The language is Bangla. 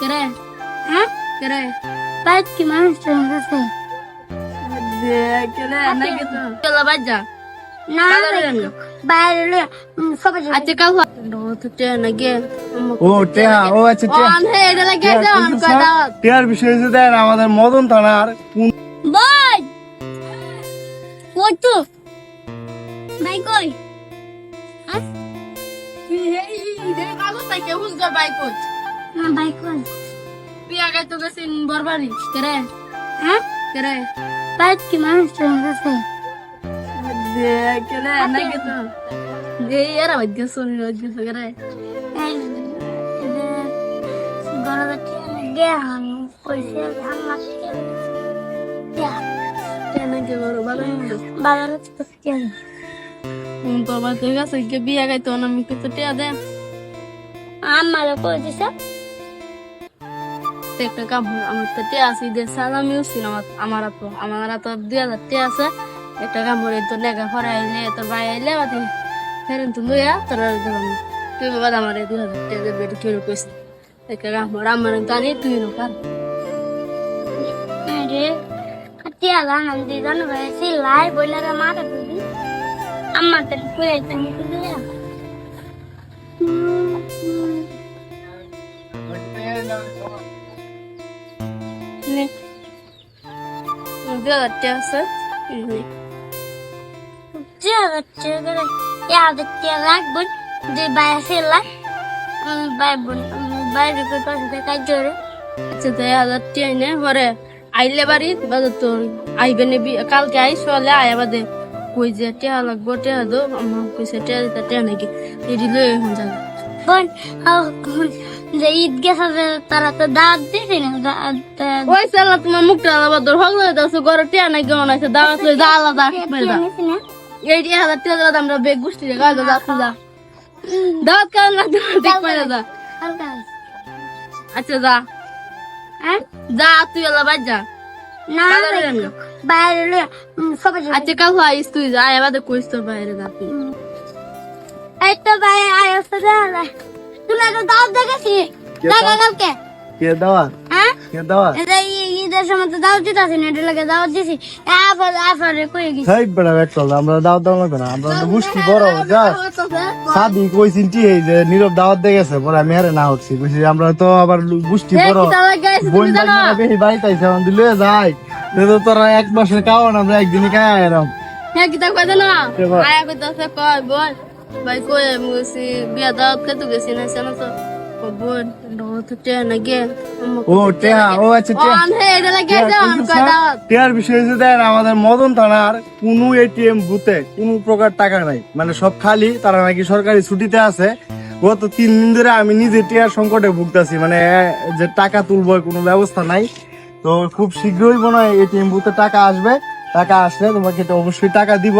কেরে হ্যাঁ কেরে বাইক কি মানুষ চলে গেছে কেরে নাকি তো চলো আচ্ছা আচ্ছা টেহার বিষয় আমাদের মদন থানার কোন বাইক কই? না পিয়া গাই তো গেছে বরবারি কেরে? হ্যাঁ? কেরে? বাইক কি মানুষ চলে গেছে কেরে নাকি তো। যে এরা বাজ্য শুনি বাজ্য কেরে? এই গরবে গে হাম কইছে আমার নাকি বড়? ভালো বাজারে তো? কি? বাবা তো গেছে বিয়া গাই তো আমি কিছু টিয়া দে আমার কই দিছে? তো একটা হয়, আমার তো আছে দে সালামি উঠছিল আমার আমার তো আমার তো দুই হাজার টিয়া আছে একটা করে তো লেখা ফরাইলে তোর ভাই আইলে বাতি ফেরেন তো লইয়া তোর দিলাম তুই বাবা আমার দুই হাজার টিয়া দেবে এটা তুই কইস একটা করে আমার জানি তুই পার আরে কাটিয়া গান দি জানো ভাই লাই বইলারে মারা দিবি আমার তো নে দুই হাজার টিয়া আছে লাগবে বাই বোন পাশে কাজ জোরে আচ্ছা তাই হাজার টিয়া নে পরে আইলে বাড়ি বাজার তোর আইবে নেবি কালকে আইস আয়া বাদে কই যে টিয়া লাগবো দো আমার দিতা টিয়া নাকি এটি লই এখন যাবে বোন যে ঈদ গেছে তারা তো না ওই সালা তোমার মুখটা আলাদা তোর দাসো ঘরে টিয়া নাই কেমন আছে? দাওয়াত লই দা আলাদা মেরে দা এই টিয়া হাজার টিয়া দাদা আমরা বেগ গুষ্টি রে গাল দাদা দাওয়াত কারণ না দা আচ্ছা যা। হ্যাঁ? যা তুই এলা বাজ যা। না। বাইরে সবাই আচ্ছা কাল আইস তুই যা বাদে কইস তোর বাইরে যা। তুই এই তো দাওয়াত দেখেছি কালকে? কে দেওয়া হ্যাঁ? কে দেওয়া এটা ঈদের সময় তো দাওয়াত দিতে আসেনি এটা লাগে দাওয়াত দিছি। আফার আফারে কই গেছি। সাইড বেড়া ব্যাগ চল আমরা দাওয়াত দেওয়া লাগবে না আমরা তো বুঝছি বড় যা। সাদি কই চিনটি এই যে নীরব দাওয়াত দিয়ে গেছে পরে আমি আরে না হচ্ছি বুঝছি আমরা তো আবার বুঝছি বড়। বোন বাড়িতে আইছে তো তো তোরা এক মাসের খাওয়ান আমরা একদিনই খাই এরম। হ্যাঁ না? ভাই কই আমি গেছি বিয়া দাওয়াত কে তো গেছি না জানো তো ও বোন দাওয়াত তে না গে ও টেহা ও আচ্ছা টেহা অন হে এটা লাগে অন কয় দাওয়াত টেহার বিষয় হচ্ছে দেন আমাদের মদন থানার কোনো এটিএম বুথে কোনো প্রকার টাকা নাই। মানে সব খালি তারা নাকি সরকারি ছুটিতে আছে। গত তিন দিন ধরে আমি নিজে টিয়ার সংকটে ভুগতেছি মানে যে টাকা তুলবো কোনো ব্যবস্থা নাই। তো খুব শীঘ্রই মনে হয় এটিএম বুথে টাকা আসবে। টাকা আসলে তোমাকে অবশ্যই টাকা দিব।